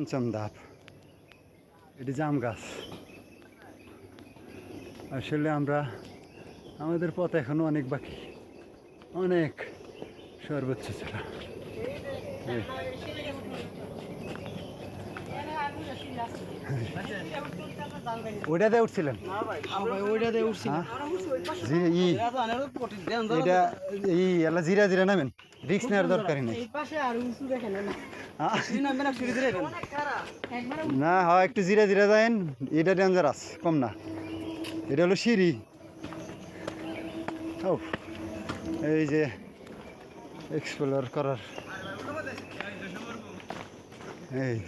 পঞ্চম ধাপ। এটি জাম গাছ। আসলে আমরা, আমাদের পথ এখনও অনেক বাকি। অনেক সর্বোচ্চ ছিল ওইটাতে উঠছিলেন? এটা, ই এলা জিরা জিরা নামেন। রিক্স নেওয়ার দরকারই নেই। না হয় একটু জিরা জিরা যায়েন। এটা ডেঞ্জারাস কম না। এটা হলো সিঁড়ি। ও এই যে এক্সপ্লোর করার। এই।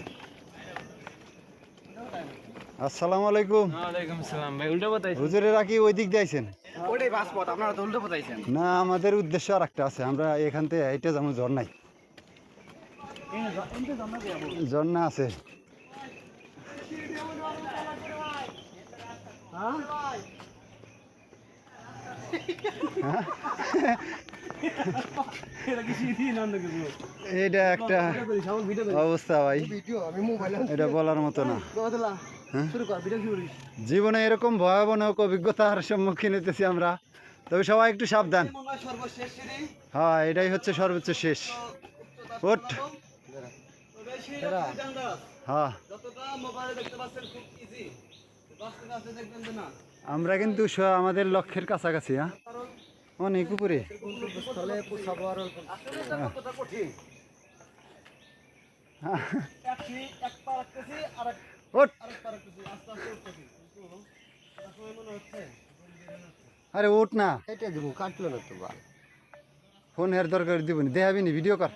আসসালামু আলাইকুম। ওয়ালাইকুম সালাম ভাই উল্টো হুজুরেরা কি ওই দিক দিয়েছেন ওটাই আপনারা তো উল্টো না আমাদের উদ্দেশ্য আর একটা আছে। আমরা এখান থেকে এইটা যেমন ঝর্ণাই ঝর্ণা আছে। হ্যাঁ? এটা একটা অবস্থা ভাই। এটা বলার মতো না। হ্যাঁ? জীবনে এরকম ভয়াবহ অভিজ্ঞতার সম্মুখীন হতেছি আমরা। তবে সবাই একটু সাবধান। হ্যাঁ এটাই হচ্ছে সর্বোচ্চ শেষ। ওট হ্যাঁ। আমরা কিন্তু আমাদের লক্ষ্যের কাছাকাছি হ্যাঁ? অনেক উপরে। কঠিন। আর ওঠ না। এটা দেবো কাটলো না তো বাল। ফোন হের দরকার দিবনি দেখাবি নি ভিডিও কর।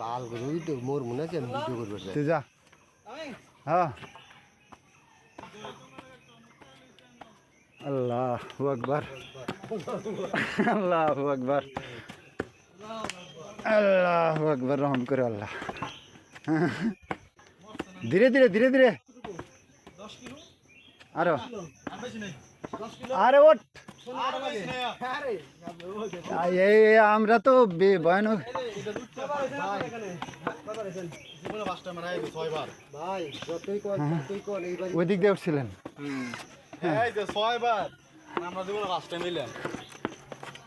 বাল করবি তো মোর মনে আছে আমি ভিডিও করব তুই যা। হ্যাঁ। আল্লাহ আকবার। আল্লাহ আকবার। আল্লাহ আকবার রহম করে আল্লাহ। ধীরে ধীরে ধীরে ধীরে। আরও। আরে এই আমরা তো বে- ভয়ানক। ভাই যতই কর যতই ওই দিক দিয়ে উঠছিলেন। এলাম।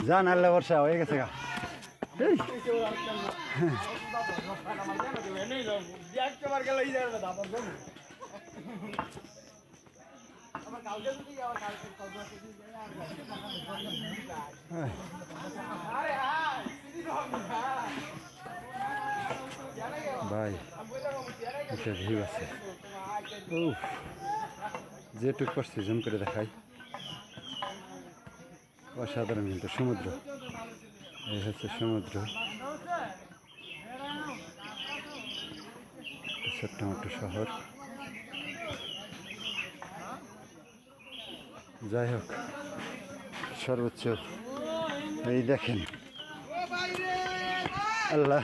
যান আল্লাহ বর্ষা হয়ে গেছে গা। ভাই একটা ভিউ আছে। উফ যেটুক করছি জুম করে দেখাই। অসাধারণ কিন্তু সমুদ্র। এই হচ্ছে সমুদ্র। ছোট্ট মোট্ট শহর। যাই হোক সর্বোচ্চ এই দেখেন। আল্লাহ।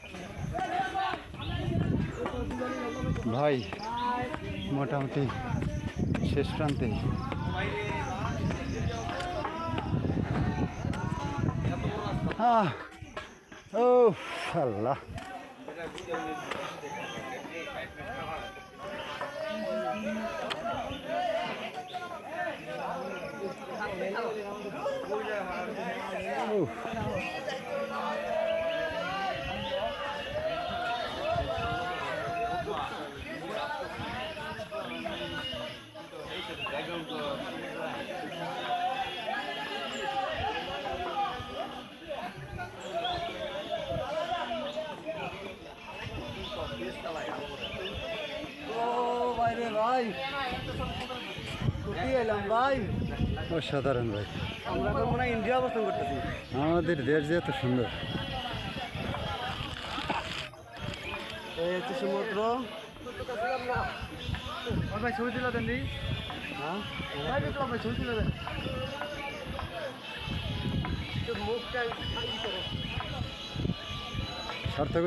ভাই মোটামুটি শেষ প্রান্তে ও আল্লাহ উফ। ভাই। এলাম ভাই। অসাধারণ ভাই। আমরা তো মনে হয় ইন্ডিয়া অবস্থান করতেছি। আমাদের দেশ যে এত সুন্দর। এই হচ্ছে সমুদ্র। হ্যাঁ? সার্থক